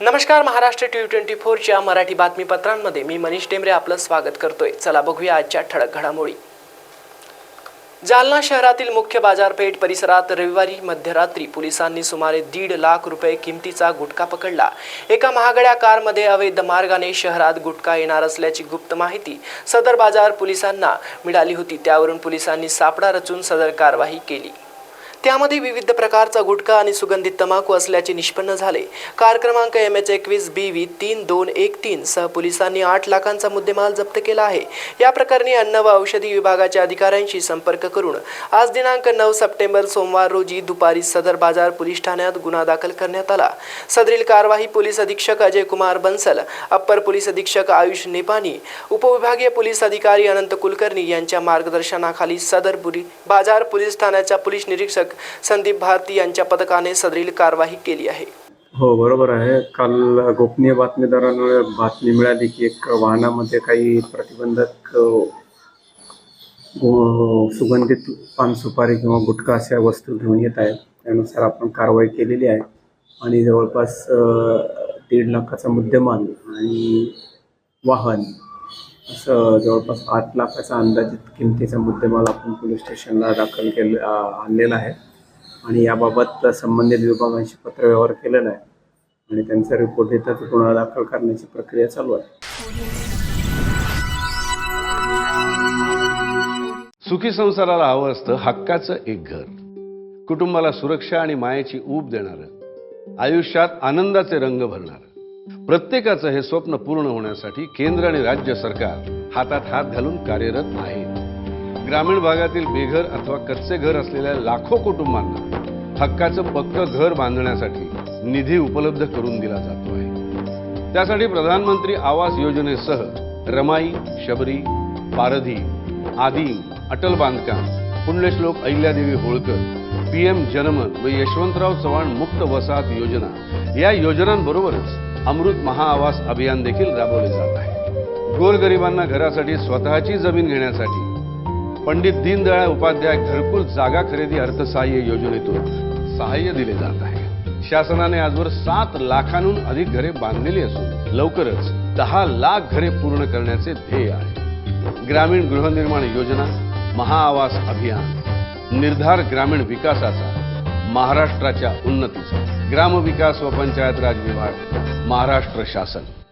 नमस्कार Maharashtra T twenty फोरच्या मराठी बातमीपत्रांमध्ये मी मनीष टेमरे आपलं स्वागत करतोय. चला बघूया आजच्या ठळक घडामोडी. जालना शहरातील मुख्य बाजारपेठ परिसरात रविवारी मध्यरात्री पोलिसांनी सुमारे दीड लाख रुपये किमतीचा गुटखा पकडला. एका महागड्या कारमध्ये अवैध मार्गाने शहरात गुटखा येणार असल्याची गुप्त माहिती सदर बाजार पोलिसांना मिळाली होती. त्यावरून पोलिसांनी सापडा रचून सदर कारवाई केली. त्यामध्ये विविध प्रकारचा गुटखा आणि सुगंधित तंबाखू असल्याचे निष्पन्न झाले. कार क्रमांक एम एच एकवीस बी व्ही तीन दोन एक तीन सह पोलिसांनी आठ लाखांचा मुद्देमाल जप्त केला आहे. या प्रकरणी अन्न व औषधी विभागाच्या अधिकाऱ्यांशी संपर्क करून आज दिनांक नऊ सप्टेंबर सोमवार रोजी दुपारी सदर बाजार पोलीस ठाण्यात गुन्हा दाखल करण्यात आला. सदरील कारवाई पोलीस अधीक्षक अजय कुमार बन्सल अप्पर पोलीस अधीक्षक आयुष नेपानी उपविभागीय पोलीस अधिकारी अनंत कुलकर्णी यांच्या मार्गदर्शनाखाली सदर बुरी बाजार पोलीस ठाण्याच्या पोलीस निरीक्षक संदीप भारती यांच्या पथकाने सदरील कारवाई केली आहे. हो बरोबर आहे. काल गोपनीय बातमीदारांमुळे बातमी मिळाली की एक वाहनामध्ये काही प्रतिबंधक सुगंधित पान सुपारी किंवा गुटखा अशा वस्तू घेऊन येत आहेत. त्यानुसार आपण कारवाई केलेली आहे. आणि जवळपास दीड लाखाचा मुद्देमाल आणि वाहन असं जवळपास आठ लाखाचा अंदाजित किमतीचा मुद्देमाल आपण पोलीस स्टेशनला दाखल केलं आणलेला आहे. आणि याबाबत संबंधित विभागांशी पत्रव्यवहार केलेला आहे. आणि त्यांचा रिपोर्ट येतात गुन्हा दाखल करण्याची प्रक्रिया चालू आहे. सुखी संसाराला हवं असतं हक्काचं एक घर. कुटुंबाला सुरक्षा आणि मायेची ऊब देणारं. आयुष्यात आनंदाचे रंग भरणारं. प्रत्येकाचं हे स्वप्न पूर्ण होण्यासाठी केंद्र आणि राज्य सरकार हातात हात घालून कार्यरत आहे. ग्रामीण भागातील बेघर अथवा कच्चे घर असलेल्या लाखो कुटुंबांना हक्काचं पक्क घर बांधण्यासाठी निधी उपलब्ध करून दिला जातो आहे त्यासाठी प्रधानमंत्री आवास योजनेसह रमाई शबरी पारधी आदिम अटल बांधकाम पुण्यश्लोक अहिल्यादेवी होळकर पी एम जनमन व यशवंतराव चव्हाण मुक्त वसाहत योजना या योजनांबरोबरच अमृत महाआवास अभियान देखील राबवले जात आहे. गोरगरिबांना घरासाठी स्वतःची जमीन घेण्यासाठी पंडित दीनदयाळ उपाध्याय घरकुल जागा खरेदी अर्थसहाय्य योजनेतून सहाय्य दिले जात आहे. शासनाने आजवर सात लाखांहून अधिक घरे बांधलेली असून लवकरच दहा लाख घरे पूर्ण करण्याचे ध्येय आहे. ग्रामीण गृहनिर्माण योजना महाआवास अभियान निर्धार ग्रामीण विकासाचा महाराष्ट्राच्या उन्नतीचा. ग्रामविकास व पंचायत राज विभाग महाराष्ट्र शासन.